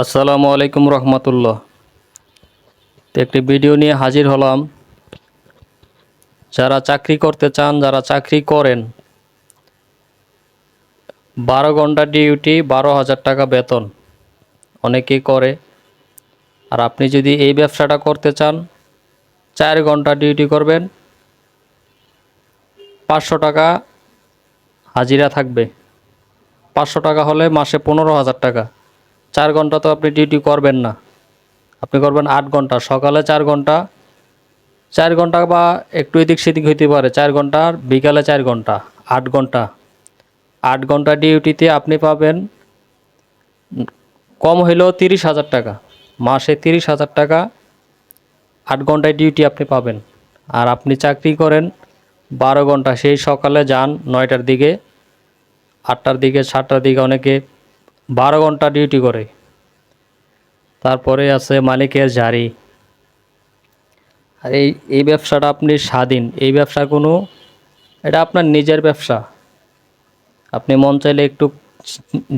আসসালামু আলাইকুম রহমতুল্লাহ। তো একটি ভিডিও নিয়ে হাজির হলাম। যারা চাকরি করতে চান, যারা চাকরি করেন, বারো ঘণ্টা ডিউটি, বারো হাজার টাকা বেতন। অনেকেই করে। আর আপনি যদি এই ব্যবসাটা করতে চান, চার ঘণ্টা ডিউটি করবেন, পাঁচশো টাকা হাজিরা থাকবে। পাঁচশো টাকা হলে মাসে পনেরো হাজার টাকা। চার ঘণ্টা তো আপনি ডিউটি করবেন না। আপনি করবেন আট ঘণ্টা। সকালে চার ঘণ্টা চার ঘণ্টা বা একটু এদিক সেদিক হইতে পারে। চার ঘণ্টা বিকালে চার ঘণ্টা, আট ঘণ্টা। আট ঘণ্টা ডিউটিতে আপনি পাবেন, কম হইলেও তিরিশ হাজার টাকা। মাসে তিরিশ হাজার টাকা আট ঘন্টায় ডিউটি আপনি পাবেন। আর আপনি চাকরি করেন বারো ঘণ্টা। সেই সকালে যান নয়টার দিকে, আটটার দিকে, সাতটার দিকে অনেকে বারো ঘণ্টা ডিউটি করে। তারপরে আছে মালিকের জারি আর এই এই ব্যবসাটা আপনি স্বাধীন। এই ব্যবসা কোনো, এটা আপনার নিজের ব্যবসা। আপনি মন চাইলে একটু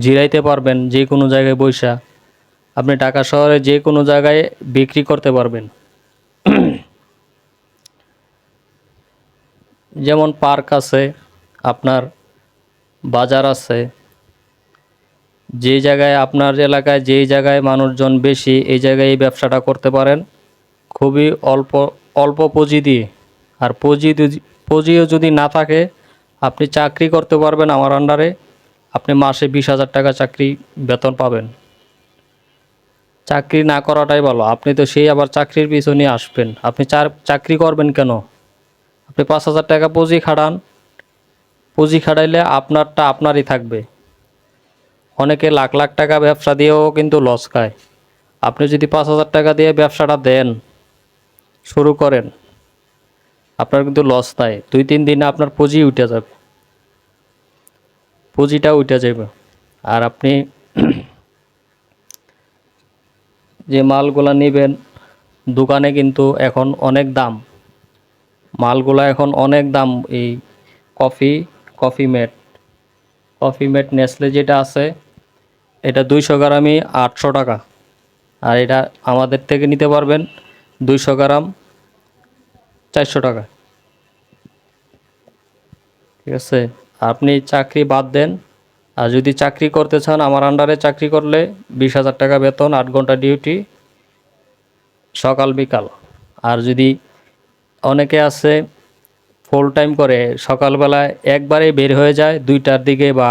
জিরাইতে পারবেন যে কোনো জায়গায় বৈশা আপনি ঢাকা শহরে যে কোনো জায়গায় বিক্রি করতে পারবেন। যেমন পার্ক আছে, আপনার বাজার আছে যে জায়গায় আপনার এলাকায় যেই জায়গায় মানুষজন বেশি, এই জায়গায় এই ব্যবসাটা করতে পারেন। খুবই অল্প অল্প পুঁজি দিয়ে। আর পুঁজি পুঁজিও যদি না থাকে, আপনি চাকরি করতে পারবেন আমার আন্ডারে আপনি মাসে বিশ হাজার টাকা চাকরি, বেতন পাবেন। চাকরি না করাটাই ভালো। আপনি তো সেই আবার চাকরির পিছনে আসবেন। আপনি চার, চাকরি করবেন কেন? আপনি পাঁচ হাজার টাকা পুঁজি খাটান। পুঁজি খাটাইলে আপনারটা আপনারই থাকবে। অনেকে লাখ লাখ টাকা ব্যবসা দিয়েও কিন্তু লস খায়। আপনি যদি পাঁচ হাজার টাকা দিয়ে ব্যবসাটা দেন, শুরু করেন, আপনার কিন্তু লস নাই। দুই তিন দিনে আপনার পুঁজি উঠে যাবে। পুঁজিটা উঠে যাবে। আর আপনি যে মালগুলা নেবেন, দোকানে কিন্তু এখন অনেক দাম। মালগুলা এখন অনেক দাম। এই coffee coffee mate coffee mate Nestle যেটা আছে এটা দুইশো গ্রামই আটশো টাকা। আর এটা আমাদের থেকে নিতে পারবেন দুইশো গ্রাম চারশো টাকা। ঠিক আছে? আপনি চাকরি বাদ দেন। আর যদি চাকরি করতে চান, আমার আন্ডারে চাকরি করলে বিশ হাজার টাকা বেতন, আট ঘণ্টা ডিউটি সকাল, বিকাল। আর যদি অনেকে আছে ফুল টাইম করে, সকালবেলায় একবারেই বের হয়ে যায়, দুইটার দিকে বা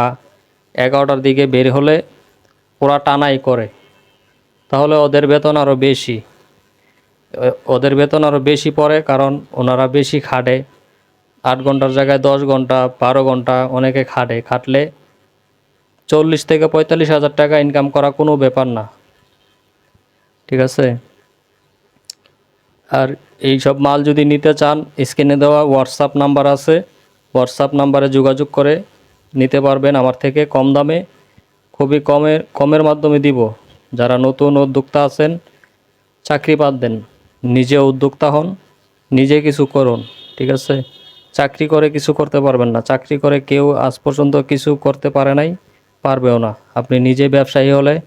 এগারোটার দিকে বের হলে ওরা টানাই করে। তাহলে ওদের বেতন আরও বেশি। ওদের বেতন আরও বেশি পড়ে কারণ ওনারা বেশি খাটে। আট ঘণ্টার জায়গায় দশ ঘণ্টা, বারো ঘণ্টা অনেকে খাটে। খাটলে চল্লিশ থেকে পঁয়তাল্লিশ হাজার টাকা ইনকাম করা কোনো ব্যাপার না। ঠিক আছে? আর এই সব মাল যদি নিতে চান, স্ক্রিনে দেওয়া হোয়াটসঅ্যাপ নাম্বার আছে। হোয়াটসঅ্যাপ নাম্বারে যোগাযোগ করে নিতে পারবেন। আমার থেকে কম দামে খুবই কমের কমের মাধ্যমে দিব। যারা নতুন উদ্যোক্তা আছেন, চাকরি বাদ দেন। নিজে উদ্যোক্তা হন, নিজে কিছু করুন, ঠিক আছে? চাকরি করে কিছু করতে পারবেন না। চাকরি করে কেউ আজ পর্যন্ত কিছু করতে পারে নাই, পারবেও না। আপনি নিজে ব্যবসায়ী হলে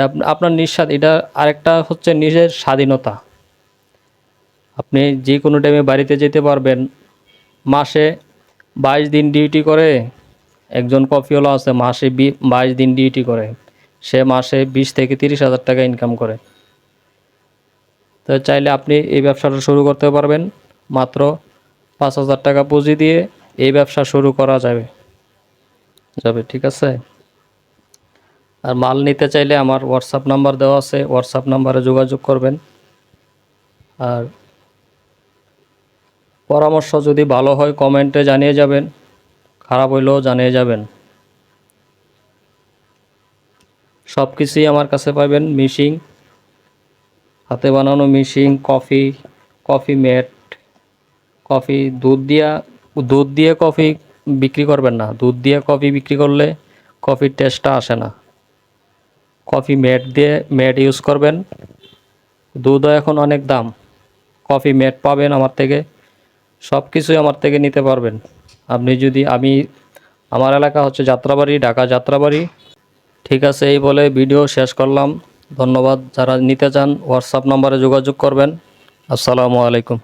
আপ- আপনার নিঃস্বাদ, এটা আরেকটা হচ্ছে নিজের স্বাধীনতা। আপনি যে কোনো টাইমে বাড়িতে যেতে পারবেন, মাসে বাইশ দিন ডিউটি করে একজন কফিওয়ালা আছে, মাসে বাইশ দিন ডিউটি করে। সে মাসে বিশ থেকে তিরিশ হাজার টাকা ইনকাম করে। তো চাইলে আপনি এই ব্যবসাটা শুরু করতে পারবেন। মাত্র পাঁচ হাজার টাকা পুঁজি দিয়ে এই ব্যবসা শুরু করা যাবে। যাবে, ঠিক আছে? আর মাল নিতে চাইলে আমার হোয়াটসঅ্যাপ নাম্বার দেওয়া আছে। হোয়াটসঅ্যাপ নাম্বারে যোগাযোগ করবেন। আর পরামর্শ যদি ভালো হয় কমেন্টে জানিয়ে যাবেন। খারাপ হইলেও জানিয়ে যাবেন। সব কিছুই আমার কাছে পাবেন, মিশিং, হাতে বানানো mixing, coffee coffee mate coffee দুধ দিয়া, দুধ দিয়ে কফি বিক্রি করবেন না। দুধ দিয়ে কফি বিক্রি করলে কফির টেস্টটা আসে না। কফি মেট দিয়ে মেট ইউজ করবেন। দুধও এখন অনেক দাম। কফি মেট পাবেন আমার থেকে। সব কিছুই আমার থেকে নিতে পারবেন। আপনি যদি, আমি, আমার এলাকা হচ্ছে যাত্রাবাড়ি, ঢাকা যাত্রাবাড়ি। ঠিক আছে, এই বলে ভিডিও শেষ করলাম। ধন্যবাদ, যারা নিতে চান হোয়াটসঅ্যাপ নম্বরে যোগাযোগ করবেন। আসসালামু আলাইকুম।